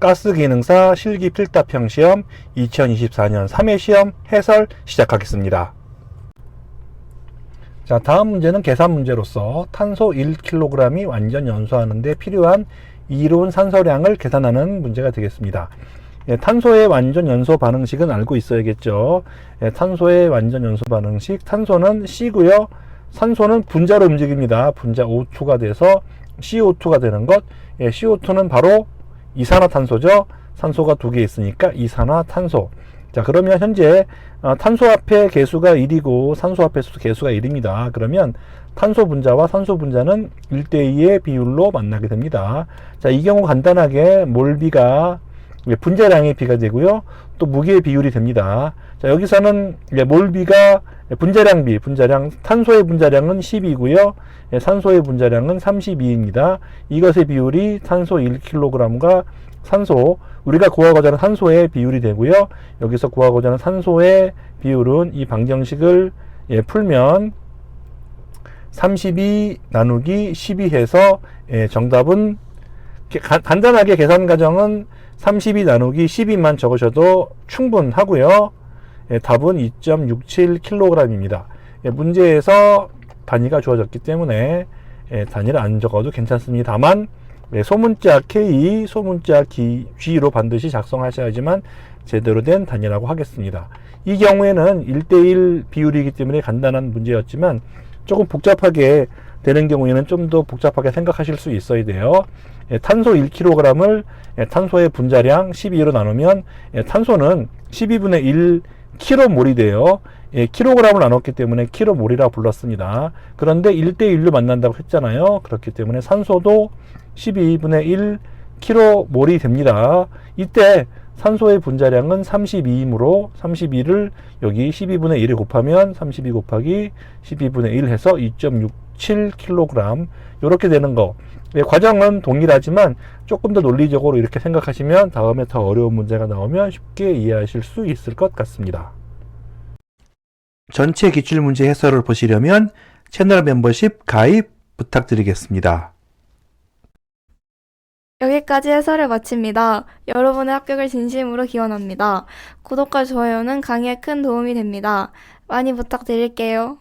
가스 기능사 실기 필답형 시험 2024년 3회 시험 해설 시작하겠습니다. 자, 다음 문제는 계산 문제로서 탄소 1kg이 완전 연소하는데 필요한 이로운 산소량을 계산하는 문제가 되겠습니다. 예, 탄소의 완전 연소 반응식은 알고 있어야겠죠. 예, 탄소의 완전 연소 반응식, 탄소는 C고요. 산소는 분자로 움직입니다. 분자 O2가 돼서 CO2가 되는 것. 예, CO2는 바로 이산화탄소죠. 산소가 두 개 있으니까 이산화탄소. 자, 그러면 현재 어, 탄소 합의 개수가 1이고 산소 합의 개수가 1입니다. 그러면 탄소 분자와 산소 분자는 1대2의 비율로 만나게 됩니다. 자, 이 경우 간단하게 몰비가 예, 분자량의 비가 되고요. 또 무게의 비율이 됩니다. 자, 여기서는 예, 몰비가 분자량 비, 분자량, 탄소의 분자량은 10이고요. 예, 산소의 분자량은 32입니다. 이것의 비율이 탄소 1kg과 산소, 우리가 구하고자 하는 산소의 비율이 되고요. 여기서 구하고자 하는 산소의 비율은 이 방정식을 예, 풀면 32 나누기 12 해서 예, 정답은 간단하게 계산 과정은 32 나누기 12만 적으셔도 충분하고요. 예, 답은 2.67kg입니다. 예, 문제에서 단위가 주어졌기 때문에 예, 단위를 안 적어도 괜찮습니다. 다만 예, 소문자 K, 소문자 G로 반드시 작성하셔야지만 제대로 된 단위라고 하겠습니다. 이 경우에는 1대1 비율이기 때문에 간단한 문제였지만 조금 복잡하게 되는 경우에는 좀 더 복잡하게 생각하실 수 있어야 돼요. 예, 탄소 1kg을 예, 탄소의 분자량 12로 나누면 예, 탄소는 12분의 1 킬로몰이 돼요. 예, 킬로그램을 나눴기 때문에 킬로몰이라 불렀습니다. 그런데 1대1로 만난다고 했잖아요. 그렇기 때문에 산소도 12분의 1 킬로몰이 됩니다. 이때 산소의 분자량은 32이므로 32를 여기 12분의 1에 곱하면 32 곱하기 12분의 1 해서 2.67kg 이렇게 되는 거. 예, 과정은 동일하지만 조금 더 논리적으로 이렇게 생각하시면 다음에 더 어려운 문제가 나오면 쉽게 이해하실 수 있을 것 같습니다. 전체 기출문제 해설을 보시려면 채널 멤버십 가입 부탁드리겠습니다. 여기까지 해설을 마칩니다. 여러분의 합격을 진심으로 기원합니다. 구독과 좋아요는 강의에 큰 도움이 됩니다. 많이 부탁드릴게요.